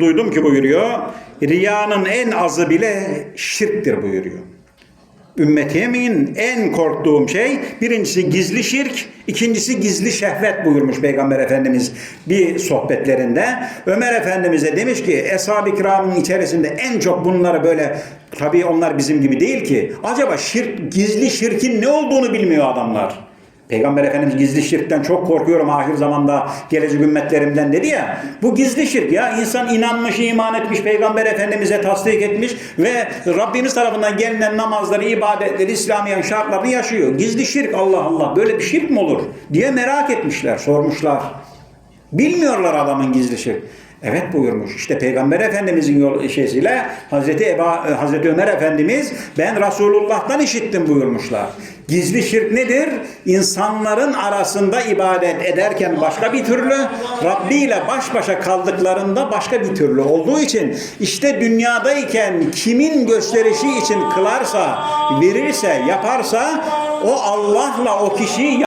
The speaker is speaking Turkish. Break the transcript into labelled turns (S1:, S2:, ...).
S1: Duydum ki buyuruyor, riyanın en azı bile şirktir buyuruyor. Ümmetimin en korktuğum şey birincisi gizli şirk, ikincisi gizli şehvet buyurmuş Peygamber Efendimiz bir sohbetlerinde. Ömer Efendimiz'e demiş ki Eshab-ı Kiram'ın içerisinde en çok bunları böyle tabii onlar bizim gibi değil ki. Acaba şirk, gizli şirkin ne olduğunu bilmiyor adamlar. Peygamber Efendimiz gizli şirkten çok korkuyorum ahir zamanda gelecek ümmetlerimden dedi ya. Bu gizli şirk ya. insan inanmış, iman etmiş, Peygamber Efendimiz'e tasdik etmiş ve Rabbimiz tarafından gelinen namazları, ibadetleri, İslamiyen şartlarını yaşıyor. Gizli şirk Allah Allah böyle bir şirk mi olur diye merak etmişler, sormuşlar. Bilmiyorlar adamın gizli şirk. Evet buyurmuş. İşte Peygamber Efendimizin yol şeysiyle Hazreti Eba, e, Hazreti Ömer Efendimiz ben Resulullah'tan işittim buyurmuşlar. Gizli şirk nedir? İnsanların arasında ibadet ederken başka bir türlü, Rabbi ile baş başa kaldıklarında başka bir türlü olduğu için işte dünyadayken kimin gösterişi için kılarsa, verirse, yaparsa o Allah'la o kişiyi